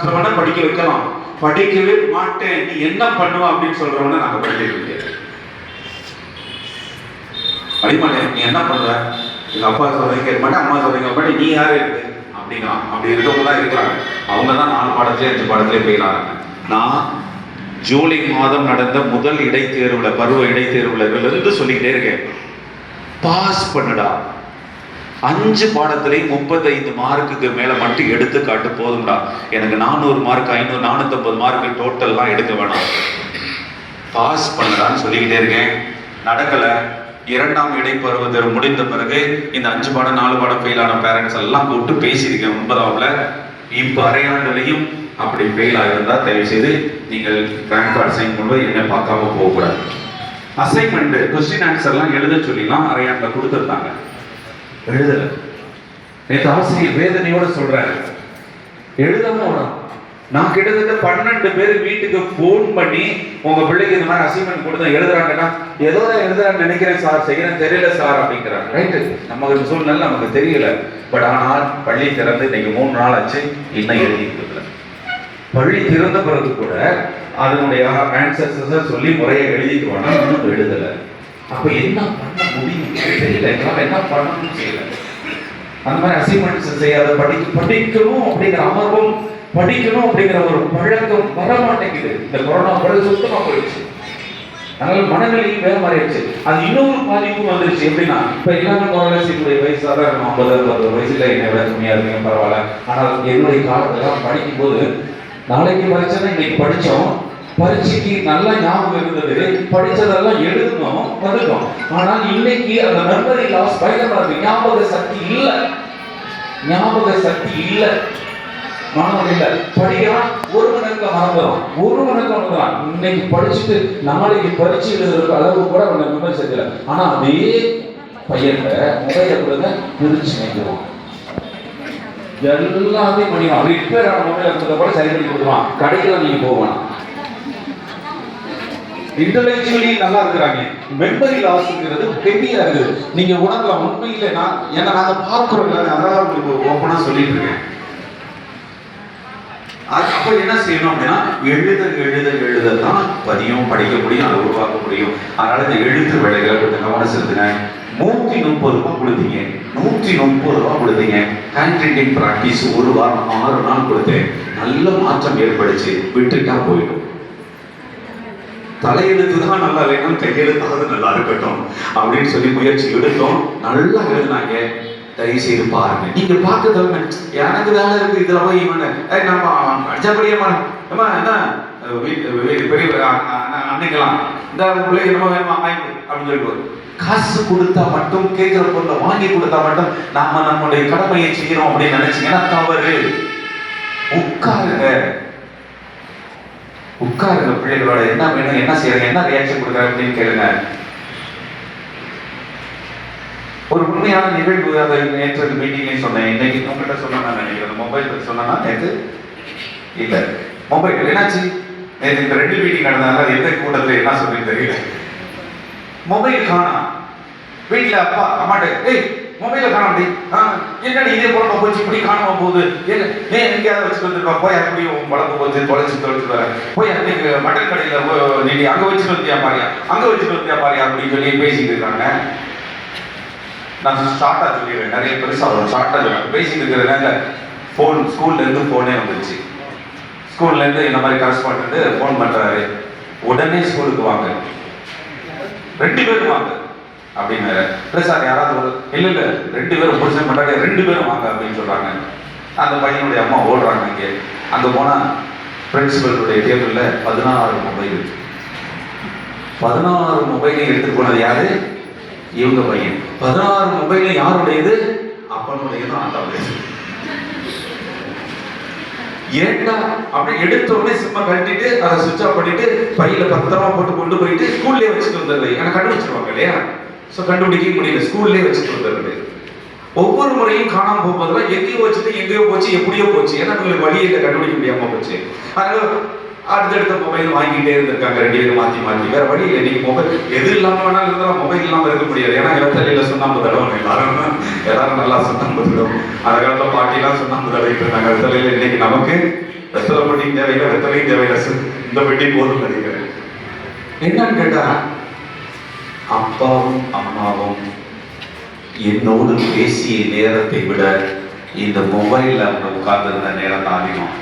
சொல்றவன படிக்க வைக்கலாம். படிக்கவே மாட்டேன். நீ என்ன பண்ணுவ அப்படின்னு சொல்றவன நாங்க படிக்க முடியாது படிமாட்டேன் நீ என்ன பண்ற எங்க அப்பா சொல்றீங்க கேட்க மாட்டேன். அம்மா சொல்றீங்க மாட்டேன். நீ யாரு? இருக்கு அப்படிங்கிறான் அப்படி இருக்கவங்க தான் இருக்கிறாங்க. அவங்க தான் நாலு பாடத்திலே அஞ்சு பாடத்திலே போயிடறாங்க நான் ஜூலை மாதம் நடந்த முதல் இடைத்தேர்வுல பருவ இடைத்தேர்வுல இருந்து சொல்லிக்கிட்டே இருக்கேன். பாஸ் பண்ணுடா. அஞ்சு பாடத்திலையும் முப்பத்தைந்து மார்க்குக்கு மேல மட்டும் எடுத்து காட்டு போதும்டா. எனக்கு நானூறு மார்க் ஐநூறு நானூற்றம்பது மார்க் டோட்டல்லாம் எடுக்க வேணாம். பாஸ் பண்ணலான்னு சொல்லிக்கிட்டே இருக்கேன். நடக்கல. இரண்டாம் இடைப்பருவத்தில் முடிந்த பிறகு இந்த அஞ்சு பாடம் நாலு பாடம் ஃபெயில் ஆன பேரண்ட்ஸ் எல்லாம் கூப்பிட்டு பேசியிருக்கேன் ஒன்பதாவில் இப்போ அரையாண்டுலையும் அப்படி ஃபெயில் ஆகிருந்தா தயவு செய்து நீங்கள் ரேங்க் கார்டு சைன் கொண்டு போய் என்ன பார்க்காம போகக்கூடாது. அசைன்மெண்ட் கொஸ்டின் ஆன்சர்லாம் எழுத சொல்லிலாம் அரையாண்டில் கொடுத்துருந்தாங்க. எழுதல. நேற்று ஆசிரியர் வேதனையோட சொல்றாரு. வரும் நான் கிட்டத்தட்ட பன்னெண்டு பேர் வீட்டுக்கு ஃபோன் பண்ணி உங்க பிள்ளைக்கு இந்த மாதிரி அசைன்மெண்ட் கொடுத்தா எழுதுறாங்கன்னா ஏதோ நான் எழுதுறான்னு நினைக்கிறேன் சார் செய்யறேன் தெரியல சார் அப்படிங்கிறாங்க. ரைட்டு நமக்கு சூழ்நிலை நமக்கு தெரியல. பட் ஆனால் பள்ளி திறந்து இன்னைக்கு மூணு நாள் ஆச்சு இன்னும் எழுதி கொடுக்கல. பள்ளி திறந்த பிறகு கூட அதனுடைய ஆன்சர்ஸ் சொல்லி முறையை எழுதிட்டு வேணா இன்னும் எழுதல. அப்ப என்ன பண்ண முடியும்? தெரியல. எங்களால் என்ன பண்ணணும்னு தெரியல. அந்த மாதிரி அசைன்மெண்ட்ஸ் செய்யாத படிக்க படிக்கணும் அப்படிங்கிற அமர்வும் படிக்கணும் அப்படிங்கிற ஒரு பழக்கம் வர மாட்டேங்குது இந்த கொரோனா பிறகு சுத்தமா போயிடுச்சு. அதனால மனநிலையும் வேற மாறிடுச்சு அது இன்னொரு பாதிப்பும் வந்துருச்சு. எப்படின்னா இப்ப எல்லாமே குறைய வயசு சாதாரண ஐம்பது அறுபது வயசுல என்னை விட கம்மியா இருக்கீங்க பரவாயில்ல. ஆனால் என்னுடைய காலத்தெல்லாம் படிக்கும் போது நாளைக்கு பரீட்சை இன்னைக்கு படிச்சோம். பரீட்சைக்கு நல்லா ஞாபகம் இருந்தது. படிச்சதெல்லாம் எழுதணும் வந்துட்டோம் ஆனால் இன்னைக்கு அந்த மெமரி லாஸ் பயங்கரமாக ஞாபக சக்தி இல்லை. ஞாபக சக்தி இல்லை. மாணவன் இல்லை. படிக்கிறான் ஒரு மணி மறந்துடும் ஒரு மணி நேரத்துல மறந்துடும் இன்னைக்கு படிச்சுட்டு நாளைக்கு பரிச்சு எழுதுறதுக்கு அளவு கூட அவன் மெமரி சக்தி ஆனால் ஆனா அதே பையன்கிட்ட மொபைல கொடுங்க பிரிச்சு நினைக்கிறோம் எல்லாமே பண்ணிடுவான். ரிப்பேர் ஆன மொபைல கொடுத்த கூட சரி பண்ணி கொடுத்துருவான். கடைக்கு நீங்க போவான் இன்டலெக்சுவலி நல்லா இருக்கிறாங்க. மெமரி லாஸ்ங்கிறது ஹெவியா இருக்குது நீங்க உணரலாம் உண்மையில நான் ஏன்னா நாங்க பார்க்கிறோம் அதெல்லாம் உங்களுக்கு ஓப்பனா சொல்லிட்டு இருக்கேன். அது அப்ப என்ன செய்யணும் அப்படின்னா எழுத எழுத எழுத தான் பதியும் படிக்க முடியும் அதை உருவாக்க முடியும். அதனால இந்த எழுத்து வேலைகளை கொஞ்சம் கவனம் செலுத்துங்க. நூற்றி முப்பது ரூபா கொடுத்தீங்க. நூற்றி முப்பது ரூபா கொடுத்தீங்க. ஹேண்ட் ரைட்டிங் ப்ராக்டிஸ் ஒரு வாரம் ஆறு நாள் கொடுத்தேன். நல்ல மாற்றம் ஏற்படுச்சு. விட்டுட்டா போயிடும். தலையெழுத்து தான் நல்லா இல்லைன்னா கையெழுத்தாவது நல்லா இருக்கட்டும் அப்படின்னு சொல்லி முயற்சி எடுத்தோம். நல்லா எழுதினாங்க. தயவு செய்து பாருங்க. நீங்க பார்க்க தவிர எனக்கு வேலை இருக்கு இதுல போய் இவன் ஏய், நம்ம அடிச்சபடியே அம்மா என்ன? பெரிய அன்னைக்கலாம் இந்த பிள்ளைக்கு நம்ம வேணுமா வாங்கி அப்படின்னு சொல்லிட்டு காசு கொடுத்தா மட்டும் கேட்கிற பொருளை வாங்கி கொடுத்தா மட்டும் நாம நம்மளுடைய கடமையை செய்யறோம் அப்படின்னு நினைச்சீங்கன்னா தவறு. உட்காருங்க. உட்காருங்க பிள்ளைகளோட என்ன வேணும் என்ன செய்யறாங்க என்ன ரியாக்ஷன் கொடுக்குறாங்க அப்படின்னு கேளுங்க. ஒரு உண்மையான நிகழ்வு அதை நேற்று மீட்டிங்லேயும் சொன்னேன். இன்னைக்கு உங்ககிட்ட சொன்னா நான் நினைக்கிறேன். மொபைல் பத்தி சொன்னா நேற்று இல்லை. மொபைல் என்னாச்சு? நேற்று இந்த ரெண்டு மீட்டிங் நடந்ததால அது எந்த கூட்டத்தில் என்ன சொல்லி தெரியல. மொபைல் காணா. வீட்டில் அப்பா அம்மாட்ட ஏய் மொபைல காணாமடி. என்னடி இதே போல போச்சு இப்படி காணாம போகுது? என்ன ஏன் எங்கேயாவது வச்சு வந்துருப்பா போய் அப்படி உன் போச்சு தொலைச்சு தொலைச்சு வர. போய் அன்னைக்கு மட்டன் கடையில நீ அங்க வச்சு வந்தியா பாரியா? அங்க வச்சு வந்தியா பாரியா அப்படின்னு சொல்லி பேசிட்டு இருக்காங்க நான் ஷார்ட்டா சொல்லிடுறேன். நிறைய பெருசா வரும் ஷார்ட்டா சொல்லுவேன் பேசிட்டு இருக்கிறதுனால ஃபோன் ஸ்கூல்ல இருந்து ஃபோனே வந்துருச்சு. ஸ்கூல்ல இருந்து இந்த மாதிரி கரஸ்பாண்ட் ஃபோன் பண்றாரு. உடனே ஸ்கூலுக்கு வாங்க. ரெண்டு பேரும் வாங்க. அப்படின்னு இல்லை சார் யாராவது ஒரு இல்லை இல்லை ரெண்டு பேரும் புருஷன் பண்ணுறாங்க ரெண்டு பேரும் வாங்க அப்படின்னு சொல்கிறாங்க அந்த பையனுடைய அம்மா ஓடுறாங்க இங்கே அங்கே போனால் பிரின்சிபலுடைய டேபிளில் பதினாறு மொபைல் பதினாறு மொபைலையும் எடுத்துட்டு போனது யாரு? இவங்க பையன். பதினாறு மொபைலையும் யாருடையது? அப்பனுடையது ஆண்டாவுடையது ஏண்டா? அப்படி எடுத்த உடனே சிம்ம கட்டிட்டு அதை சுவிட்ச் ஆஃப் பண்ணிட்டு பையில பத்திரமா போட்டு கொண்டு போயிட்டு ஸ்கூல்லேயே வச்சுட்டு வந்துடுறது ஏன்னா கண்டுபிடிச்சிருவாங்க இல்லையா? ஸோ கண்டுபிடிக்க முடியல. ஸ்கூல்லே வச்சுட்டு வந்துடுறது ஒவ்வொரு முறையும் காணாமல் போகும்போதெல்லாம் எங்கேயோ வச்சுட்டு எங்கேயோ போச்சு எப்படியோ போச்சு. ஏன்னா உங்களுக்கு வழியை இல்லை கண்டுபிடிக்க முடியாமல் போச்சு. அதனால அடுத்தடுத்த மொபைல் வாங்கிட்டே இருந்திருக்காங்க ரெண்டு பேரும் மாற்றி மாற்றி வேற வழி இல்லை. மொபைல் எது இல்லாமல் வேணாலும் இருந்தாலும் மொபைல் இல்லாமல் இருக்க முடியாது. ஏன்னா இடத்தலையில சுண்ணாம்பு தடவை எல்லாரும் எல்லாரும் நல்லா சுண்ணாம்பு தடவும். அந்த காலத்தில் பாட்டிலாம் சுண்ணாம்பு தடவிட்டு இருந்தாங்க. இடத்தலையில இன்னைக்கு நமக்கு வெத்தலை பெட்டியும் தேவையில்லை வெத்தலையும் தேவையில்லை. இந்த பெட்டி போதும் நினைக்கிறேன் என்னன்னு கேட்டால் அப்பாவும் அம்மாவும் என்னோடு பேசிய நேரத்தை விட இந்த மொபைலில் அவங்க உட்கார்ந்துருந்த நேரம் தான் அதிகம்.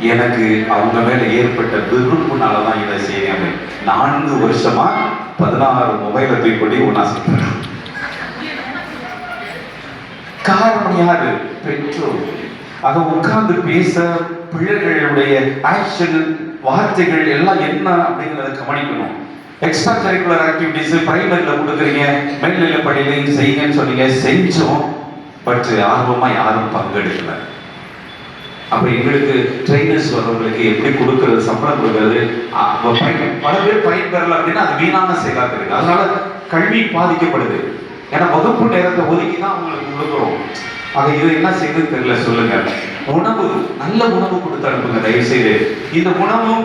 எனக்கு அவங்க மேல ஏற்பட்ட வெறுப்புனால தான் இதை செய்யாம நான்கு வருஷமா பதினாறு மொபைலை தூக்கி ஒன்னா சொல்றேன் காரணம் யாரு? பெற்றோர். அதை உட்கார்ந்து பேச பிள்ளைகளுடைய ஆக்ஷன் வார்த்தைகள் எல்லாம் என்ன அப்படிங்கிறத கவனிக்கணும். எக்ஸ்ட்ரா கரிக்குலர் ஆக்டிவிட்டிஸ் பிரைமரியில் கொடுக்குறீங்க மேல்நிலை பள்ளியிலையும் செய்யுங்கன்னு சொன்னீங்க செஞ்சோம். பட் ஆர்வமாக யாரும் பங்கெடுக்கல. அப்போ எங்களுக்கு ட்ரைனர்ஸ் வர்றவங்களுக்கு எப்படி கொடுக்கறது சம்பளம் கொடுக்கறது அப்போ பயன் பல பேர் பயன்பெறல அப்படின்னா அது வீணான செயலாக இருக்குது அதனால கல்வி பாதிக்கப்படுது. ஏன்னா வகுப்பு நேரத்தை ஒதுக்கி தான் அவங்களுக்கு கொடுக்குறோம். ஆக இது என்ன செய்யுதுன்னு தெரியல சொல்லுங்க. உணவு நல்ல உணவு கொடுத்து அனுப்புங்க தயவு செய்து இந்த உணவும்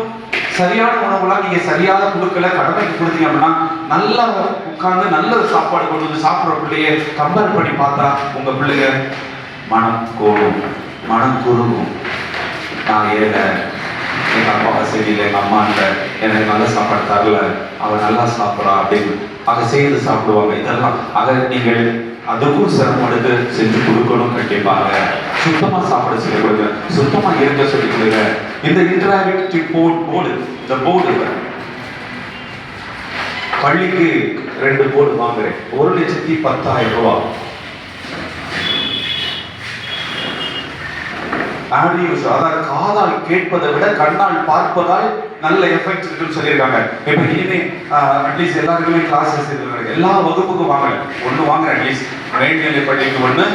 சரியான உணவுலாம் நீங்க சரியாக கொடுக்கல கடமைக்கு கொடுத்தீங்க அப்படின்னா நல்லா உட்கார்ந்து நல்ல சாப்பாடு கொண்டு வந்து சாப்பிட்ற பிள்ளைய கம்பேர் பண்ணி பார்த்தா உங்க பிள்ளைங்க மனம் கோடும் மனம் குறுகும். நான் ஏழை. எங்க அப்பா வசதி இல்லை எங்க அம்மா இல்லை. எனக்கு நல்ல சாப்பாடு தரல. அவ நல்லா சாப்பிட்றா அப்படின்னு அதை செய்து சாப்பிடுவாங்க. இதெல்லாம் அதை நீங்கள் அதுக்கும் சிரமம் எடுத்து செஞ்சு கொடுக்கணும் கண்டிப்பாக. சுத்தமா சாப்பிட சொல்லி கொடுங்க. சுத்தமா இருக்க சொல்லி கொடுங்க. இந்த இன்டராக்டிவ் போர்டு போர்டு இந்த போர்டு பள்ளிக்கு ரெண்டு போர்டு வாங்குறேன். ஒரு லட்சத்தி பத்தாயிரம் ரூபாய் ஆடியோஸ் அதாவது காதால் கேட்பதை விட கண்ணால் பார்ப்பதால் நல்ல எஃபெக்ட் இருக்குன்னு சொல்லியிருக்காங்க. இப்போ இனிமே அட்லீஸ்ட் எல்லாருக்குமே கிளாஸஸ் இருக்கு எல்லா வகுப்புக்கும் வாங்க ஒன்று வாங்க அட்லீஸ்ட் மேல்நிலை பள்ளிக்கு ஒன்று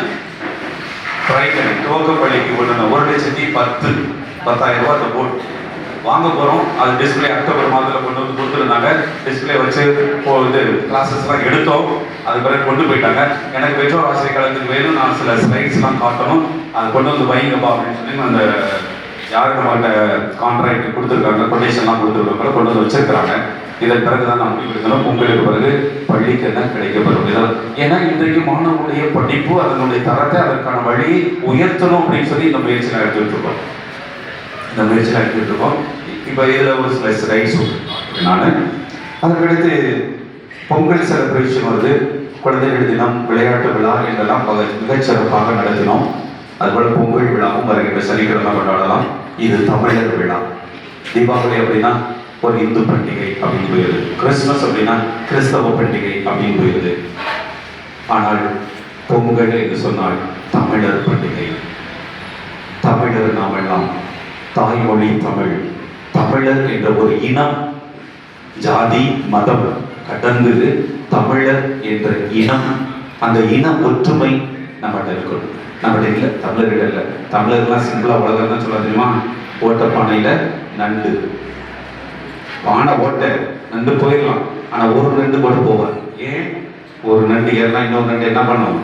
பிரைமரி துவக்க பள்ளிக்கு ஒன்று ஒரு லட்சத்தி பத்து பத்தாயிரம் ரூபா அந்த போர்டு வாங்க போகிறோம் அது டிஸ்பிளே அக்டோபர் மாதத்தில் கொண்டு வந்து கொடுத்துருந்தாங்க. டிஸ்பிளே வச்சு இப்போ இது கிளாஸஸ்லாம் எடுத்தோம். அது பிறகு கொண்டு போயிட்டாங்க. எனக்கு பெற்றோர் ஆசிரியர் கழகத்துக்கு வேணும். நான் சில ஸ்லைட்ஸ்லாம் காட்டணும். அது கொண்டு வந்து வைங்கப்பா அப்படின்னு சொல்லி அந்த யார் நம்மகிட்ட கான்ட்ராக்ட் கொடுத்துருக்காங்க கொட்டேஷன்லாம் கொடுத்துருக்காங்க கொண்டு வந்து வச்சிருக்கிறாங்க. இதன் பிறகு தான் நான் முடிவெடுக்கணும் உங்களுக்கு பிறகு பள்ளிக்கு என்ன கிடைக்கப்படும் இதான் ஏன்னா இன்றைக்கு மாணவனுடைய படிப்பு அதனுடைய தரத்தை அதற்கான வழியை உயர்த்தணும் அப்படின்னு சொல்லி இந்த முயற்சி எடுத்துக்கிட்டு இருக்கோம் இந்த முயற்சியில் எடுத்துட்டு இருக்கோம் இப்போ இதில் ஒரு சில ஸ்லைட்ஸ் நான். அதற்கடுத்து பொங்கல் செலிப்ரேஷன் வருது. குழந்தைகள் தினம் விளையாட்டு விழா என்றெல்லாம் பக நடத்தினோம். அதுபோல் பொங்கல் விழாவும் வருகின்ற சனிக்கிழமை கொண்டாடலாம். இது தமிழர் விழா. தீபாவளி அப்படின்னா ஒரு இந்து பண்டிகை அப்படின்னு போயிருது. கிறிஸ்துமஸ் அப்படின்னா கிறிஸ்தவ பண்டிகை அப்படின்னு போயிருது. ஆனால் பொங்கல் என்று சொன்னால் தமிழர் பண்டிகை. தமிழர் நாமெல்லாம் தாய்மொழி தமிழ். தமிழர் என்ற ஒரு இனம் ஜாதி மதம் கடந்தது தமிழர் என்ற இனம். அந்த இன ஒற்றுமை நம்மகிட்ட இருக்கணும். நம்மகிட்ட இல்லை தமிழர்கள் இல்லை. தமிழர்லாம் சிம்பிளாக உலகம் தான் சொல்ல தெரியுமா? ஓட்டப்பானையில் நண்டு. பானை போட்டு நண்டு போயிடலாம். ஆனால் ஒரு நண்டு மட்டும் போவார் ஏன்? ஒரு நண்டு ஏறினா இன்னொரு நண்டு என்ன பண்ணும்?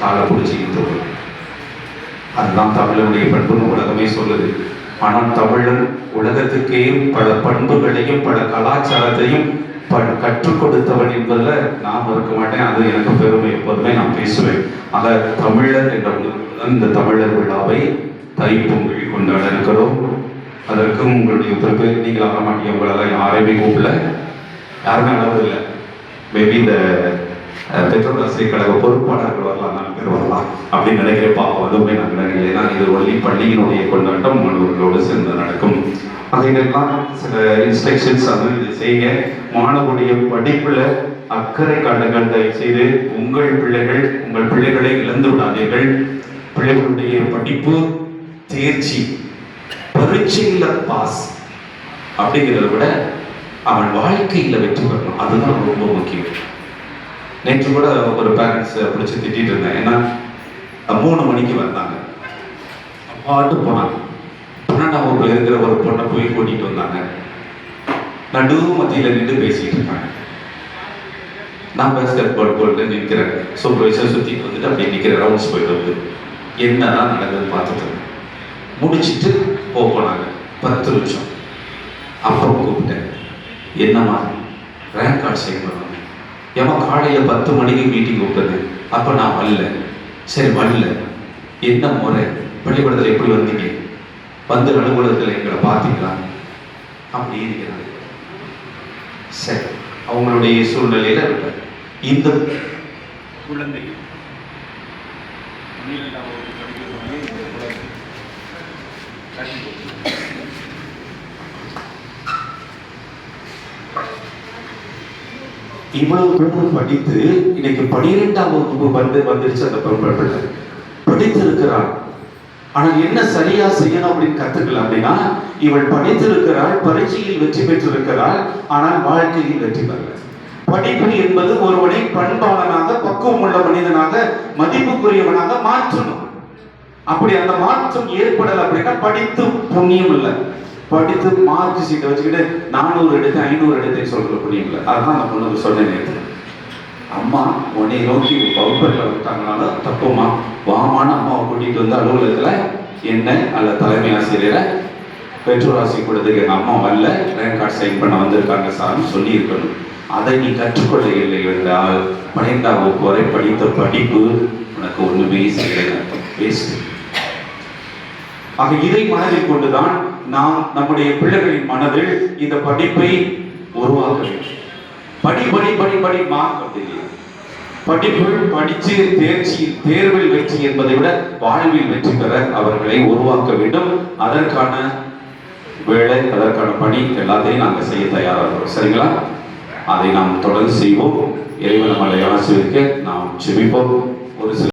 காலை பிடிச்சி இழுத்து அதுதான் தமிழனுடைய பண்புன்னு உலகமே சொல்லுது. ஆனால் தமிழன் உலகத்துக்கே பல பண்புகளையும் பல கலாச்சாரத்தையும் கற்றுக் கொடுத்தவன் என்பதில் நான் மறுக்க மாட்டேன். அது எனக்கு பெருமை எப்போதுமே நான் பேசுவேன். ஆக தமிழர் என்ற இந்த தமிழர் விழாவை தைப்பொங்கல் கொண்டாட இருக்கிறோம். அதற்கும் உங்களுடைய பொறுப்பு நீங்கள் ஆக மாட்டீங்க. உங்களால் யாரையுமே கூப்பிடல. யாருமே அளவதில்லை மேபி இந்த பெட்ரோல் வசதி கழக பொறுப்பாளர்கள் வரலாம் நாலு பேர் வரலாம் அப்படின்னு நினைக்கிறேன் பாவம் அதுவுமே நான் நினைக்கிறேன் ஏன்னா இது ஒன்லி பள்ளியினுடைய கொண்டாட்டம் மாணவர்களோடு சேர்ந்து நடக்கும். அதையெல்லாம் சில இன்ஸ்ட்ரக்ஷன்ஸ் அது இதை செய்யுங்க. மாணவருடைய படிப்பில் அக்கறை காட்டுங்கள். தயவு செய்து உங்கள் பிள்ளைகள் உங்கள் பிள்ளைகளை இழந்து விடாதீர்கள் பிள்ளைகளுடைய படிப்பு தேர்ச்சி. பரீட்சையில பாஸ் அப்படிங்கிறத விட அவன் வாழ்க்கையில வெற்றி பெறணும். அதுதான் ரொம்ப முக்கியம். நேற்று கூட ஒரு பேரண்ட்ஸ் பிடிச்சி திட்டிட்டு இருந்தேன். ஏன்னா மூணு மணிக்கு வந்தாங்க. பாட்டு போனாங்க. பன்னெண்டாம் வகுப்புல இருக்கிற ஒரு பொண்ணை போய் கூட்டிட்டு வந்தாங்க? நடு மத்தியில் நின்று பேசிட்டு இருக்காங்க. நான் பேஸ்கெட் பால் போட்டு நிற்கிறேன் சூப்பர்வைசர் சுற்றிட்டு வந்துட்டு அப்படியே நிற்கிறேன் ரவுண்ட்ஸ் போயிட்டு வந்து என்னதான் நடக்குதுன்னு பார்த்துட்டு இருந்தேன். முடிச்சிட்டு போக போனாங்க. பத்து நிமிஷம் அப்புறம் கூப்பிட்டேன். என்னம்மா ரேங்க் கார்டு சைன் பண்ணணும். ஏமா காலையில் பத்து மணிக்கு மீட்டிங் கூப்பிட்டது அப்போ நான் வரல. சரி வரல. என்ன முறை? பள்ளிக்கூடத்தில் எப்படி வந்தீங்க? வந்து அலுவலகத்தில் எங்களை பார்த்தீங்களா? அப்படி இருக்கிறாங்க. சரி அவங்களுடைய சூழ்நிலையில் இருப்பார் இந்த குழந்தை பன்னிரெண்டாம் வகுப்பு படிக்கக்கூடிய இந்த குழந்தை கட்டி கொடுத்து இவ்வளவு தூரம் படித்து இன்னைக்கு பனிரெண்டாம் வகுப்பு வந்து வந்துருச்சு அந்த பொம்பளை பிள்ளை படித்திருக்கிறாள். ஆனால் என்ன சரியா செய்யணும் அப்படின்னு கத்துக்கல அப்படின்னா இவள் படித்திருக்கிறாள் பரீட்சையில் வெற்றி பெற்றிருக்கிறாள் ஆனால் வாழ்க்கையில் வெற்றி பெறல. படிப்பு என்பது ஒருவனை பண்பாளனாக பக்குவம் உள்ள மனிதனாக மதிப்புக்குரியவனாக மாற்றணும். அப்படி அந்த மாற்றம் ஏற்படல அப்படின்னா படித்து புண்ணியம் இல்லை. படித்து மார்க் சீட்டை வச்சுக்கிட்டு நானூறு எடுத்து ஐநூறு எடுத்து சொல்ற புண்ணியம் அதான் அந்த பொண்ணுக்கு சொன்ன நேரத்தில் அம்மா உன்னை நோக்கி வகுப்பறில் விட்டாங்கனால தப்புமா வாமான அம்மாவை கூட்டிட்டு வந்து அலுவலகத்தில் என்னை அல்ல தலைமை ஆசிரியரை பெற்றோர் ஆசை கொடுத்துக்கு எங்கள் அம்மா வரல. ரேங்க் கார்டு சைன் பண்ண வந்திருக்காங்க சார்னு சொல்லியிருக்கணும். அதை நீ கற்றுக்கொள்ள இல்லை என்றால் பன்னிரெண்டாம் வகுப்பு வரை படித்த படிப்பு உனக்கு ஒன்றுமே செய்யலை. வேஸ்ட் ஆக இதை மனதில் கொண்டுதான் நாம் நம்முடைய பிள்ளைகளின் மனதில் இந்த படிப்பை உருவாக்க வேண்டும். படி படி படி படி மார்க் படிப்பு படித்து தேர்ச்சி தேர்வில் வெற்றி என்பதை விட வாழ்வில் வெற்றி பெற அவர்களை உருவாக்க வேண்டும். அதற்கான வேலை அதற்கான பணி எல்லாத்தையும் நாங்கள் செய்ய தயாராக சரிங்களா? அதை நாம் தொடர்ந்து செய்வோம். இறைவன் நம்மளை ஆசிரியருக்கு நாம் செபிப்போம். ஒரு சில